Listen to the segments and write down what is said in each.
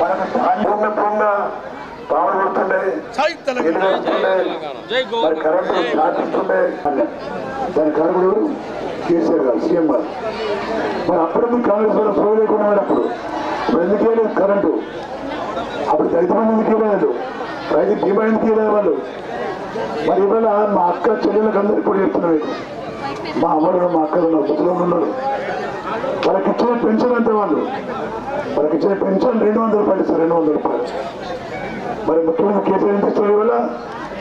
మనకు భూమి భూమిన పావులు పడుతుండే మరి కరెంటు దాటిస్తుండే దాని కరువుడు కేసీఆర్ గారు సీఎం గారు. మరి అప్పుడు మీ కాంగ్రెస్ వాళ్ళు సోయ లేకుండా ఉన్నప్పుడు ఇప్పుడు ఎందుకు వేయలేదు కరెంటు? అప్పుడు రైతు మంది ఎందుకు వేయలేదు రైతు బీమా ఎందుకు వేయలేదు వాళ్ళు? మరి ఇవాళ మా అక్క చెల్లెలకు అందరికీ కూడా చెప్తున్నా మీకు. మా అమ్మడు మా అక్కలు ఉన్నారు ముసలు ఉన్నారు. వాళ్ళకి ఇచ్చిన పెన్షన్ అంతే వాళ్ళు. మనకి ఇచ్చిన పెన్షన్ రెండు వందల రూపాయలు సార్ రెండు వందల రూపాయలు. మరి ముఖ్యమంత్రి కేసీఆర్ ఎంత వల్ల ఇవాళ?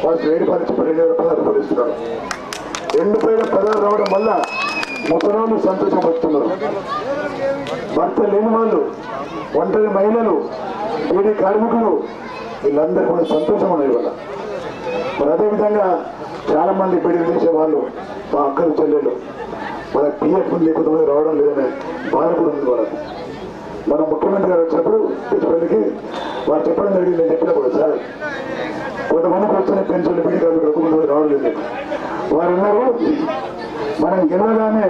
వాళ్ళు వేడి పరిచి రెండు వేల పదహారు రూపాయలు ఇస్తున్నారు. రెండు వేల పదహారు రావడం వల్ల ముసలాళ్ళు సంతోషం వస్తున్నారు భర్త లేని వాళ్ళు ఒంటరి మహిళలు వేడి కార్మికులు వీళ్ళందరూ కూడా సంతోషం ఉన్నారు ఇవాళ. మరి అదేవిధంగా చాలా మంది పెళ్ళి చేసే వాళ్ళు మా అక్కలు చెల్లెలు మన పిఎఫ్ ఉంది కొంతమంది రావడం లేదనే బాధ కూడా ఉంది వాళ్ళకి. మన ముఖ్యమంత్రి గారు వచ్చినప్పుడు పెట్టుబడికి వారు చెప్పడం జరిగింది నేను చెప్పినప్పుడు సార్. కొంతమందికి వచ్చిన పెన్షన్లు పెట్టి కాదు కొంతమంది రావడం లేదు వారు అన్నారు మనం గెలవగానే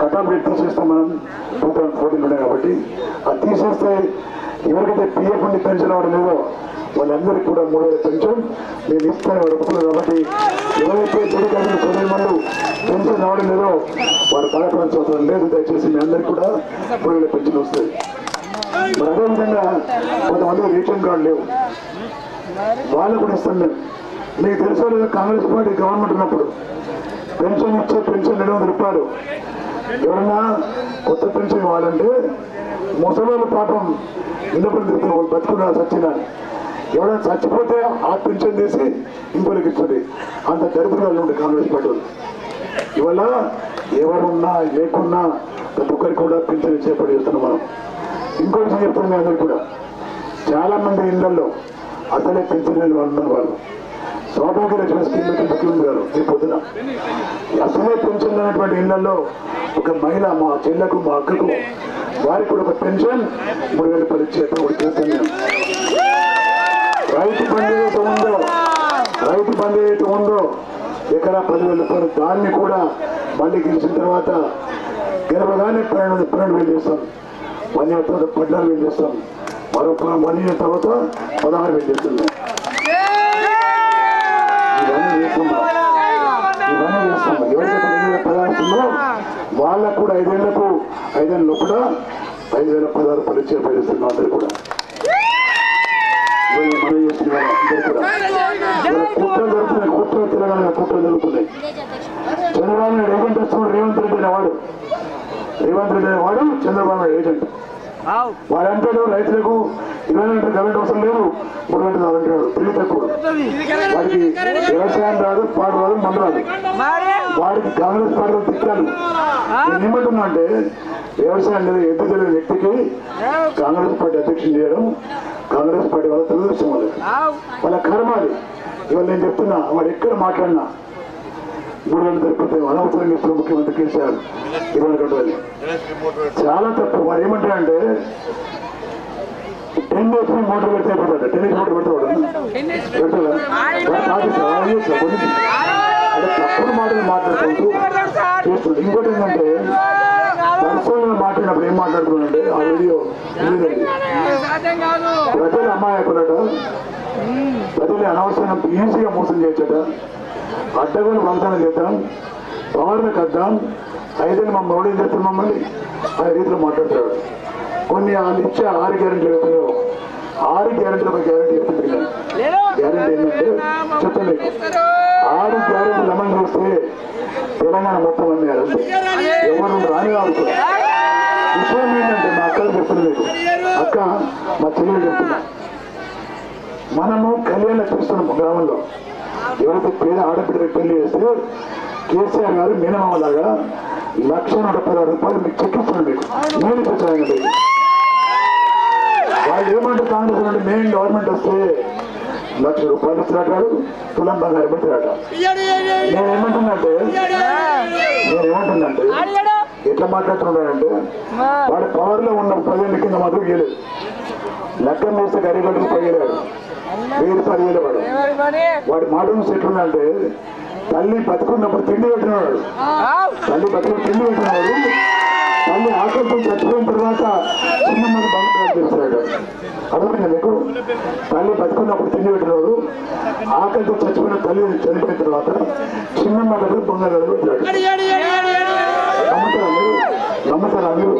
కటాఫ్ రేట్ తీసేస్తాం మనం. టూ థౌసండ్ ఫోర్టీన్ ఉన్నాయి కాబట్టి అది తీసేస్తే ఎవరికైతే పిఎఫ్ నుండి పెన్షన్ అవ్వడం లేదో వాళ్ళందరికీ కూడా మూడు వేల పెన్షన్. నేను ఇస్తాను ఒప్పుకున్నారు కాబట్టి ఎవరైతే బడి పెన్షన్ రావడం లేదో వారు బాధపడాల్సిన అవసరం లేదు దయచేసి మీ అందరికీ కూడా మూడు వేల పెన్షన్ వస్తుంది మరి అదేవిధంగా కొంతమంది రేషన్ కార్డు లేవు. వాళ్ళు కూడా ఇస్తాం మేము. మీకు తెలుసో లేదు కాంగ్రెస్ పార్టీ గవర్నమెంట్ ఉన్నప్పుడు పెన్షన్ ఇచ్చే పెన్షన్ రెండు వందల రూపాయలు. ఎవరన్నా కొత్త పెన్షన్ ఇవ్వాలంటే ముసలి పాపం ఇండపడి తిరుగుతున్న వాళ్ళు బతుకున్నా చచ్చినా. ఎవరైనా చచ్చిపోతే ఆ పెన్షన్ తీసి ఇంకోళ్ళకి ఇస్తుంది అంత దరిద్రాలు ఉండే కాంగ్రెస్ పార్టీ ఇవాళ ఎవరున్నా లేకున్నా ప్రతి ఒక్కరికి కూడా పింఛన్ ఇచ్చే పని చేస్తున్నాం మనం. ఇంకో విషయం చెప్తున్నాం మీ అందరికీ కూడా. చాలా మంది ఇళ్ళలో అసలే పింఛన్ లేని వాళ్ళు వాళ్ళు. సౌభాగ్య రక్షణ స్కీమ్ ముఖ్యమంత్రి గారు ఈ పొద్దున. అసలే పెన్షన్ లేనటువంటి ఇళ్ళలో ఒక మహిళ మా చెల్లెకు మా అక్కకు వారికి కూడా ఒక పెన్షన్ మూడు వేల రూపాయలు ఇచ్చేట్టు చేస్తాను నేను రైతు బంధు ఏదైతే ఉందో రైతు బంధు ఏదైతే ఉందో ఎకరా పదివేల రూపాయలు దాన్ని కూడా మళ్ళీ గెలిచిన తర్వాత గెలవగానే పన్నెండు పన్నెండు వేలు చేస్తాం. వన్ ఇయర్ తర్వాత పద్నాలుగు వేలు చేస్తాం. మరో వన్ ఇయర్ తర్వాత పదహారు వేలు చేస్తున్నాం ఇవన్నీ చేస్తున్నాం ఇవన్నీ చేస్తున్నాం ఎవరికైతే రెండు వేల వాళ్ళకు కూడా ఐదేళ్ళకు ఐదేళ్ళు కూడా ఐదు వేల పదహారు పరీక్ష పరిస్తున్నాం అందరు కూడా ఇవన్నీ మనం చేస్తున్నాం అందరూ కూడా ఇవాళ కుట్రలు జరుగుతున్నాయి కుట్రలు తెలంగాణ కుట్రలు జరుగుతున్నాయి చంద్రబాబు నాయుడు ఏజెంట్ వస్తున్నాడు రేవంత్ రెడ్డి అనేవాడు రేవంత్ రెడ్డి అనేవాడు చంద్రబాబు నాయుడు ఏజెంట్ వాడంటాడు రైతులకు ఇరవై కరెంట్ అవసరం లేదు. మూడు గంటలు అంటాడు పెళ్ళి తక్కువ వాడికి వ్యవసాయం రాదు పాడు రాదు మందు రాదు. వాడికి కాంగ్రెస్ పార్టీలో తిట్టాను నేను ఏమంటున్నా అంటే వ్యవసాయం లేదు ఎత్తు తెలియని వ్యక్తికి కాంగ్రెస్ పార్టీ అధ్యక్షుడు చేయడం కాంగ్రెస్ పార్టీ వాళ్ళ తెలుగుదేశం వాళ్ళకి. వాళ్ళ కర్మ అది. ఇవాళ నేను చెప్తున్నా వాడు ఎక్కడ మాట్లాడినా మూడు గంటలు దొరికితే అనవసరంగా ఇస్తున్న ముఖ్యమంత్రి కేసీఆర్ ఇరవై గంటలు చాలా తప్పు. వారు ఏమంటారంటే టెన్ డేస్ మోటార్ పెడితే అయిపోతాడు. టెన్ డేస్ మోటార్ పెడతాడు పెడతాడా? అంటే తప్పుడు మాటలు మాట్లాడుకుంటూ చేస్తున్నాడు. ఇంకోటి ఏంటంటే పర్సనల్ మాట్లాడినప్పుడు ఏం మాట్లాడుతున్నాడంటే ఆ వీడియో లేదండి ప్రజలు అమాయకులట. ప్రజలు అనవసరంగా ఈజీగా మోసం చేయొచ్చట అడ్డగోలు వాగ్దానం చేద్దాం పవర్ని వద్దాం ఐదని మా మౌడేం చేస్తాం మమ్మల్ని? ఆ రీతిలో మాట్లాడతాడు కొన్ని వాళ్ళు ఇచ్చే ఆరు గ్యారెంటీలు అవుతాయో ఆరు గ్యారెంటీలు ఒక గ్యారెంటీ చెప్తుంది గ్యారెంటీ ఏంటంటే చెప్తాను ఆరు గ్యారెంటీ లెమన్ చూస్తే తెలంగాణ మొత్తం అన్ని అంతే ఎవరు రాని వాళ్ళు విషయం ఏంటంటే మా అక్కలు చెప్తున్నా అక్క మా చెల్లెలు చెప్తున్నా మనము కళ్యాణ చూస్తున్నాం గ్రామంలో. ఎవరైతే పేద ఆడపిల్లకి పెళ్ళి చేస్తే కేసీఆర్ గారు మినిమం లాగా లక్ష నూట పదహారు రూపాయలు మీకు చెక్కిస్తున్నాడు మీకు. నేను ఇప్పించాలండి వాళ్ళు ఏమంటారు కాంగ్రెస్ అంటే మెయిన్ గవర్నమెంట్ వస్తే లక్ష రూపాయలు ఇచ్చినట్టాడు తులం బంగారు పెట్టినట్ట నేను ఏమంటున్నంటే ఎట్లా మాట్లాడుతున్నాడంటే వాడు పవర్లో ఉన్న ప్రజల కింద మాత్రం ఇయ్యలేదు లెక్క వేస్తే గరిగడ్డకు పోయలేడు రూపాయలు ఇయ్యలే వాడు వాడి మాట నుంచి ఎట్లుందంటే తల్లి బతుకున్నప్పుడు తిండి పెట్టినవాడు. తల్లి బతుకు తిండి పెట్టినవాడు. తల్లి ఆకలితో చచ్చిపోయిన తర్వాత చిన్నమ్మని బంగారం చేశాడు అర్థమైందా మీకు? తల్లి బతుకున్నప్పుడు తిండి పెట్టినవాడు ఆకలితో చచ్చిపోయిన తల్లి చనిపోయిన తర్వాత చిన్నమ్మ దగ్గర బంగారం పెట్టాడు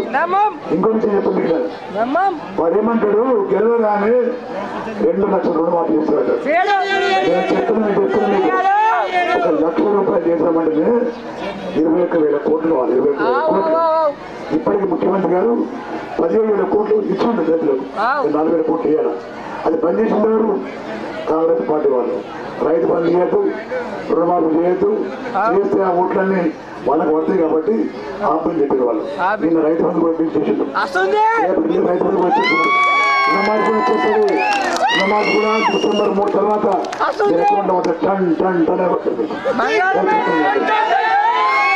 నమ్ముతారా మీరు ఇంకో విషయం చెప్పింది ఇక్కడ వాడు ఏమంటాడు? గెలవగానే రెండు లక్షల రుణమాఫీ చేస్తాడు. నేను చెప్తున్నా చెప్తున్నా ఒక లక్ష రూపాయలు చేసామంటే ఇరవై ఒక్క వేల కోట్లు ఇరవై ఒక్క వేల కోట్లు. ఇప్పటికి ముఖ్యమంత్రి గారు పదిహేడు వేల కోట్లు ఇచ్చిండు చేతులకు నాలుగు వేల కోట్లు ఇవ్వాలి అది పనిచేసింది ఎవరు? కాంగ్రెస్ పార్టీ వాళ్ళు. రైతు పనులు చేయొద్దు రుణమాఫీ చేయొద్దు చేస్తే ఆ ఓట్లన్నీ వాళ్ళకి పడతాయి కాబట్టి ఆపని చెప్పారు వాళ్ళు. నిన్న రైతు బంధు కూడా బిల్ చేసిండు రేపటి నుంచి రైతు బంధు రుణమాఫీ కూడా వచ్చేస్తుంది రుణమాఫీ కూడా డిసెంబర్ మూడు తర్వాత. టన్ టన్ టన్ అని వస్తుంది.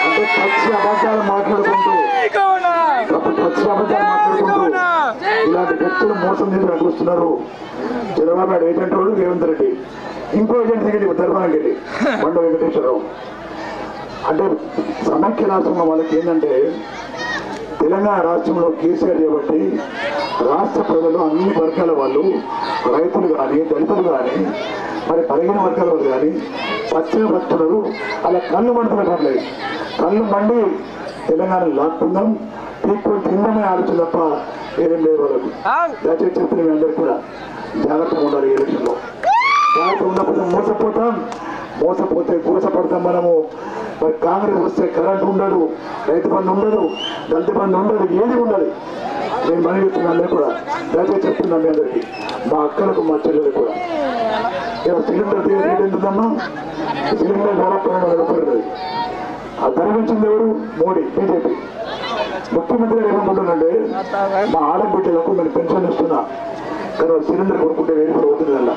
అంటే పచ్చి అబద్ధాలు మాట్లాడుకుంటూ అప్పుడు పచ్చి అబద్ధాలు మాట్లాడుకుంటూ ఇలాంటి వ్యక్తులు మోసం చేసి నడుస్తున్నారు చంద్రబాబు నాయుడు ఏజెంట్ వాడు రేవంత్ రెడ్డి. ఇంకో ఏజెంట్ దిగండి ధర్మానికి గడ్డి బండ వెంకటేశ్వరరావు. అంటే సమైక్య రాష్ట్రంలో వాళ్ళకి ఏంటంటే తెలంగాణ రాష్ట్రంలో కేసీఆర్ చేయబట్టి రాష్ట్ర ప్రజలు అన్ని వర్గాల వాళ్ళు రైతులు కానీ దళితులు కానీ మరి పదిహేను వర్గాల వాళ్ళు కానీ పశ్చిమ భక్తులు అలా కళ్ళు మండుతున్న కళ్ళు మండి తెలంగాణ లాక్కుందాం. తీసుకొని తిందామని ఆలోచన తప్ప ఏదేం లేదు వాళ్ళకు. దయచేసి చెప్తున్న మీ కూడా. జాగ్రత్తగా ఉండాలి ఎలక్షన్లో. జాగ్రత్త ఉండకపోతే మోసపోతాం. మోసపోతే గోసపడతాం మనము. మరి కాంగ్రెస్ వస్తే కరెంట్ ఉండదు రైతు బంధు ఉండదు దళిత బంధు ఉండదు ఏది ఉండదు. నేను మనవి చెప్తున్నా అందరూ కూడా దయచేసి చెప్తున్నా మీ అందరికీ. మా అక్కలకు మా చెల్లెలకు కూడా. ఇలా సిలిండర్ రేట్ ఎంతుందమ్మా సిలిండర్ ధర పన్నెండు వందల రూపాయలు ఆ ధర ఎవరు? మోడీ బీజేపీ. ముఖ్యమంత్రి గారు ఏమనుకుంటున్నాంటే మా ఆడబిడ్డలకు నేను పెన్షన్ ఇస్తున్నా కానీ సిలిండర్ కొనుక్కుంటే వేరు కూడా అవుతుంది అలా.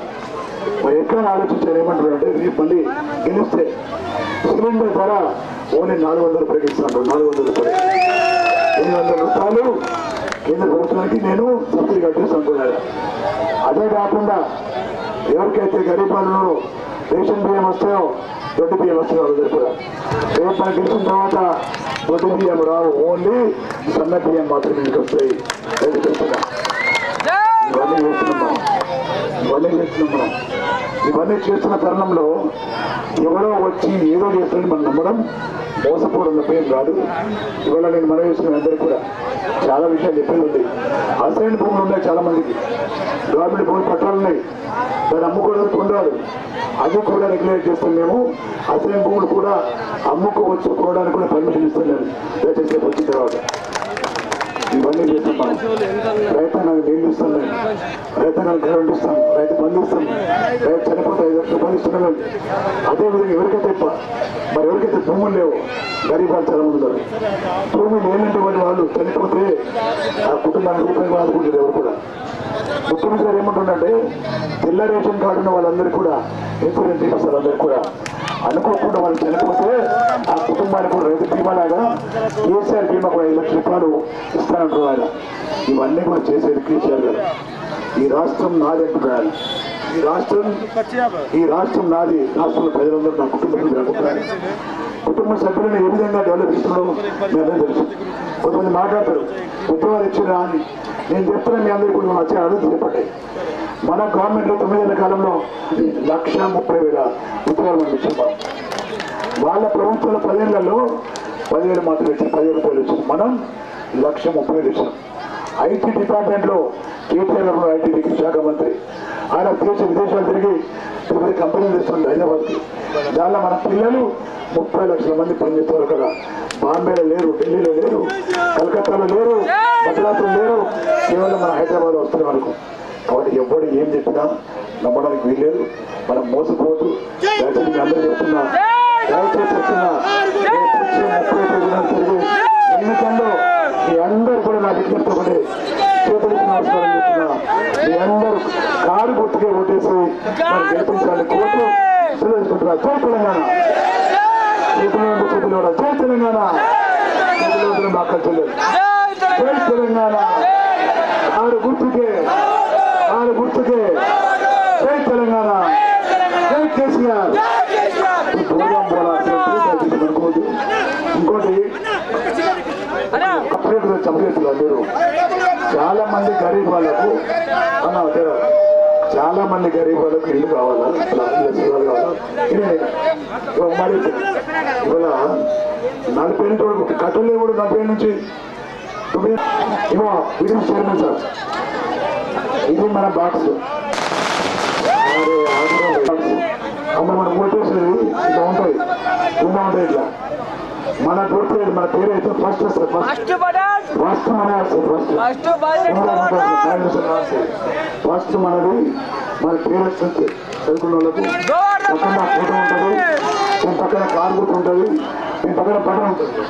మరి ఎట్లా ఆలోచించారు? ఏమంటారంటే రేపు మళ్ళీ గెలిస్తే సిలిండర్ ధర ఓన్లీ నాలుగు వందల రూపాయలు ఇస్తాను నాలుగు వందల రూపాయలు ఎనిమిది వందల రూపాయలు కేంద్ర ప్రభుత్వానికి నేను సబ్సిడీ కట్టేసి అనుకున్నాను. అదే కాకుండా ఎవరికైతే గరీబాలలో రేషన్ బియ్యం వస్తాయో దొడ్డు బియ్యం వస్తాయో దగ్గర. కూడా రేపు మనకి గెలిచిన తర్వాత దొడ్డు బియ్యం రావు. ఓన్లీ సన్న బియ్యం మాత్రమే ఇంటికి వస్తాయి. రైతు ఇవన్నీ చేస్తున్నాం ఇవన్నీ చేస్తున్నాం మనం. ఇవన్నీ చేస్తున్న తరుణంలో ఎవరో వచ్చి ఏదో చేస్తారని మనం నమ్మడం మోసపోవడం తప్పేం కాదు. ఇవాళ నేను మనం చేస్తున్న అందరికీ కూడా చాలా విషయాలు చెప్పేది ఉంది. అసైన్ భూములు ఉన్నాయి చాలా మందికి గవర్నమెంట్ భూములు పట్టాలు ఉన్నాయి. దాన్ని అమ్ముకోవడానికి ఉండదు అది కూడా రెగ్యులేట్ చేస్తాం మేము. అసైన్ భూములు కూడా అమ్ముకోవచ్చుకోవడానికి కూడా పర్మిషన్ ఇస్తున్నాను దయచేసి వచ్చిన తర్వాత. ఇవన్నీ చేస్తున్నాం నీళ్ళు ఇస్తాం మేము. రైతాంగానికి కరెంట్ ఇస్తాం. రైతు బంధు ఇస్తాం. రైతు చనిపోతే ఐదు లక్షల రూపాయలు ఇస్తున్నాం మేము అదేవిధంగా ఎవరికైతే మరి ఎవరికైతే భూములు లేవు గరీబాలు చాలా మంది ఉన్నారు. భూమి లేనటువంటి వాళ్ళు చనిపోతే ఆ కుటుంబానికి రూపాయలు ఆదుకుంటారు ఎవరు కూడా. ముఖ్యమంత్రి గారు ఏమంటుండే తెల్ల రేషన్ కార్డు ఉన్న వాళ్ళందరికీ కూడా ఇన్సూరెన్స్ చేపిస్తారు అందరికీ కూడా. అనుకోకుండా వాళ్ళు చనిపోతే ఆ కుటుంబానికి కూడా రైతు బీమా లాగా కేసీఆర్ బీమాకు ఐదు లక్షల రూపాయలు ఇస్తానంటున్నారు ఆయన. ఇవన్నీ కూడా చేసేది కేసీఆర్ గారు ఈ రాష్ట్రం నాదెట్టుకోవాలి ఈ రాష్ట్రం ఈ రాష్ట్రం నాది. రాష్ట్రంలో ప్రజలందరూ నా కుటుంబ సభ్యులు కుటుంబ సభ్యులను ఏ విధంగా డెవలప్ ఇస్తున్నారో మీ అందరూ తెలుసు. కొంతమంది మాట్లాడతారు ఉద్యోగాలు ఇచ్చినా అని. నేను చెప్తున్నా మీ అందరికీ కూడా వచ్చే అడుగు చెప్పండి. మన గవర్నమెంట్లో తొమ్మిదేళ్ళ కాలంలో లక్ష ముప్పై వేల ఉద్యోగాలు మనం ఇచ్చాం వాళ్ళ ప్రభుత్వంలో పదేళ్ళలో పదివేలు మాత్రమే ఇచ్చారు పదివేల రూపాయలు ఇచ్చారు మనం లక్ష ముప్పై వేలు ఇచ్చాం. ఐటీ డిపార్ట్మెంట్లో కేటీఆర్ గారు ఐటీ శాఖ మంత్రి. ఆయన దేశ విదేశాలు తిరిగి పెద్ద కంపెనీలు తెస్తుంది హైదరాబాద్కి. దానిలో మన పిల్లలు ముప్పై లక్షల మంది పనిచేస్తారు కదా బాంబేలో లేరు ఢిల్లీలో లేరు కలకత్తాలో లేరు మద్రాసులో లేరు. కేవలం మన హైదరాబాద్ వస్తున్నాం అనుకో. కాబట్టి ఎవడు ఏం చెప్పినా నమ్మడానికి వీల్లేదు. మనం మోసపోవద్దు. దయచేసి అందరూ చెప్తున్నా. దయచేసి చెప్తున్నా రేపు వచ్చే ముప్పై తేదీన జరిగే ఎన్నికల్లో మీ అందరూ చేతులకి నమస్కారం చెప్తున్నా మీ అందరూ కారు గుర్తుకే ఓటేసి గెలిపించాలని కోర్టు తెలియజేసుకుంటున్నా జై తెలంగాణ. చేతులు చేతులు జై తెలంగాణ. జై తెలంగాణ ఆరు గుర్తుకే ఆరు గుర్తుకే జై తెలంగాణ జై కేసీఆర్ ఈ భూగం బోల సంప్రదిస్తున్నారు మీరు చాలా మంది గరీబ్ వాళ్ళకు అన్న తెరా. చాలా మంది గరీబ్ వాళ్ళకి ఇల్లు కావాలా? అలా ఇవాళ నలభై ఎనిమిది వరకు కట్టలే కూడా నలభై నుంచి. తొమ్మిది ఇవో ఇది చైర్మన్ సార్. ఇది మన బాక్స్. అమ్మ మనం ఓటేసేది ఇట్లా ఉంటుంది ఇలా ఉంటుంది ఇట్లా. మన గుర్తు మన పేరు అయితే ఫస్ట్ వస్తుంది ఫస్ట్ ఫస్ట్ మన ఫస్ట్ ఫస్ట్ మనది మన పేరు వస్తుంది చదువుకున్న వాళ్ళకు. పక్కన ఫోటో ఉంటుంది. దీని పక్కన కార్ గుర్తు ఉంటుంది. దీని పక్కన బటన్ ఉంటుంది.